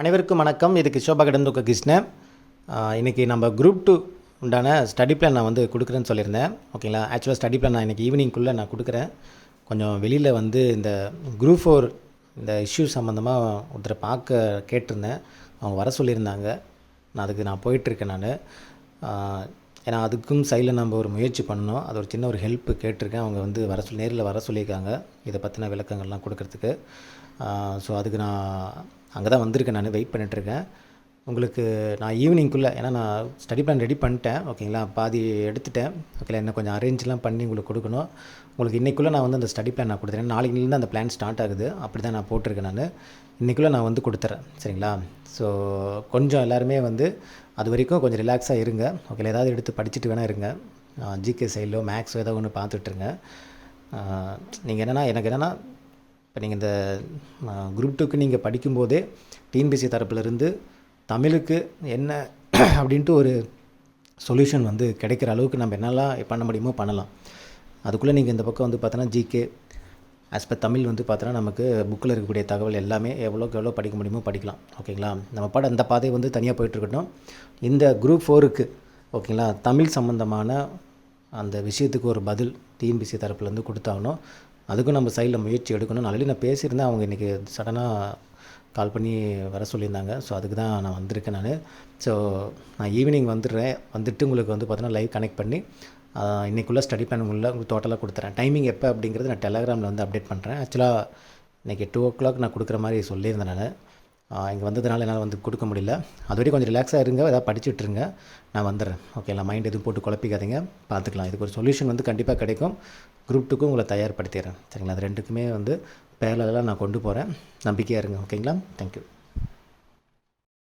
அனைவருக்கும் வணக்கம். இது கிஷோபா கடந்துக்க கிருஷ்ணன். இன்றைக்கி நம்ம குரூப் டூ உண்டான ஸ்டடி பிளான் நான் வந்து கொடுக்குறேன்னு சொல்லியிருந்தேன். ஓகேங்களா? ஆக்சுவலாக ஸ்டடி பிளான் நான் இன்றைக்கி ஈவினிங்குள்ளே நான் கொடுக்குறேன். கொஞ்சம் வெளியில் வந்து இந்த குரூப் ஃபோர் இந்த இஷ்யூ சம்மந்தமாக ஒருத்தரை பார்க்க கேட்டிருந்தேன். அவங்க வர சொல்லியிருந்தாங்க. நான் அதுக்கு நான் போயிட்டுருக்கேன் நான். ஏன்னா அதுக்கும் சைடில் நம்ம ஒரு முயற்சி பண்ணணும். அது ஒரு சின்ன ஒரு ஹெல்ப் கேட்டிருக்கேன். அவங்க வந்து வர சொல்லி நேரில் வர சொல்லியிருக்காங்க. இதை பற்றின விளக்கங்கள்லாம் கொடுக்கறதுக்கு. ஸோ அதுக்கு நான் அங்கே தான் வந்திருக்கேன் நான் வெயிட் பண்ணிகிட்ருக்கேன் உங்களுக்கு நான் ஈவினிங்குள்ளே ஏன்னா நான் ஸ்டடி பிளான் ரெடி பண்ணிட்டேன் ஓகேங்களா பாதி எடுத்துட்டேன். ஓகேங்களா இன்னும் கொஞ்சம் அரேஞ்செலாம் பண்ணி உங்களுக்கு கொடுக்கணும். உங்களுக்கு இன்றைக்குள்ளே நான் வந்து அந்த ஸ்டடி பிளான் நான் கொடுத்துறேன். நாளைக்குலேருந்து அந்த பிளான் ஸ்டார்ட் ஆகுது. அப்படி தான் நான் போட்டிருக்கேன் நான். இன்றைக்குள்ளே நான் வந்து கொடுத்துறேன் சரிங்களா? ஸோ கொஞ்சம் எல்லாருமே வந்து அது வரைக்கும் கொஞ்சம் ரிலாக்ஸாக இருங்க. ஓகேங்களா ஏதாவது எடுத்து படிச்சுட்டு வேணால் இருங்க. ஜிகே சைடிலோ மேக்ஸோ ஏதோ ஒன்று பார்த்துட்ருங்க நீங்கள் என்னென்னா எனக்கு என்னென்னா இப்போ நீங்கள் இந்த குரூப் டூக்கு நீங்கள் படிக்கும்போதே டிஎன்பிசி தரப்புலேருந்து தமிழுக்கு என்ன அப்படின்ட்டு ஒரு சொல்யூஷன் வந்து கிடைக்கிற அளவுக்கு நம்ம என்னெல்லாம் பண்ண முடியுமோ பண்ணலாம். அதுக்குள்ளே நீங்கள் இந்த பக்கம் வந்து பார்த்தோன்னா ஜிகே ஆஸ் பர் தமிழ் வந்து பார்த்தோன்னா நமக்கு புக்கில் இருக்கக்கூடிய தகவல் எல்லாமே எவ்வளோக்கு எவ்வளோ படிக்க முடியுமோ படிக்கலாம். ஓகேங்களா? நம்ம பாட அந்த பாதை வந்து தனியாக போயிட்டுருக்கட்டும் இந்த குரூப் ஃபோருக்கு ஓகேங்களா? தமிழ் சம்மந்தமான அந்த விஷயத்துக்கு ஒரு பதில் டிஎன்பிசி தரப்புலேருந்து கொடுத்தாகணும். அதுக்கும் நம்ம சைடில் முயற்சி எடுக்கணும் ஆல்ரெடி நான் பேசியிருந்தேன். அவங்க இன்றைக்கி சடனாக கால் பண்ணி வர சொல்லியிருந்தாங்க. ஸோ அதுக்கு தான் நான் வந்திருக்கேன் நான். ஸோ நான் ஈவினிங் வந்துடுறேன். வந்துட்டு உங்களுக்கு வந்து பார்த்தோன்னா லைவ் கனெக்ட் பண்ணி இன்றைக்குள்ளே ஸ்டடி பிளான் உள்ள உங்களுக்கு டோட்டலாக கொடுத்துறேன். டைமிங் எப்போ அப்படிங்கிறது நான் டெலகிராமில் வந்து அப்டேட் பண்ணுறேன் ஆக்சுவலாக இன்றைக்கி டூ ஓ கிளாக் நான் கொடுக்குற மாதிரி சொல்லியிருந்தேன் நான். இங்கே வந்ததுனால என்னால் வந்து கொடுக்க முடியல. அது வரைக்கும் கொஞ்சம் ரிலாக்ஸாக இருங்க. ஏதாவது படிச்சுட்டு இருங்க நான் வந்துடுறேன் ஓகேங்களா மைண்ட் எதுவும் போட்டு குழப்பிக்காதீங்க. பார்த்துக்கலாம் இதுக்கு ஒரு சொல்யூஷன் வந்து கண்டிப்பாக கிடைக்கும். குரூப் டூக்கும் உங்களை தயார்படுத்திடுறேன். சரிங்களா? அது ரெண்டுக்குமே வந்து பேரலெல்லாம் நான் கொண்டு போகிறேன் நம்பிக்கையாக இருங்க. ஓகேங்களா தேங்க்யூ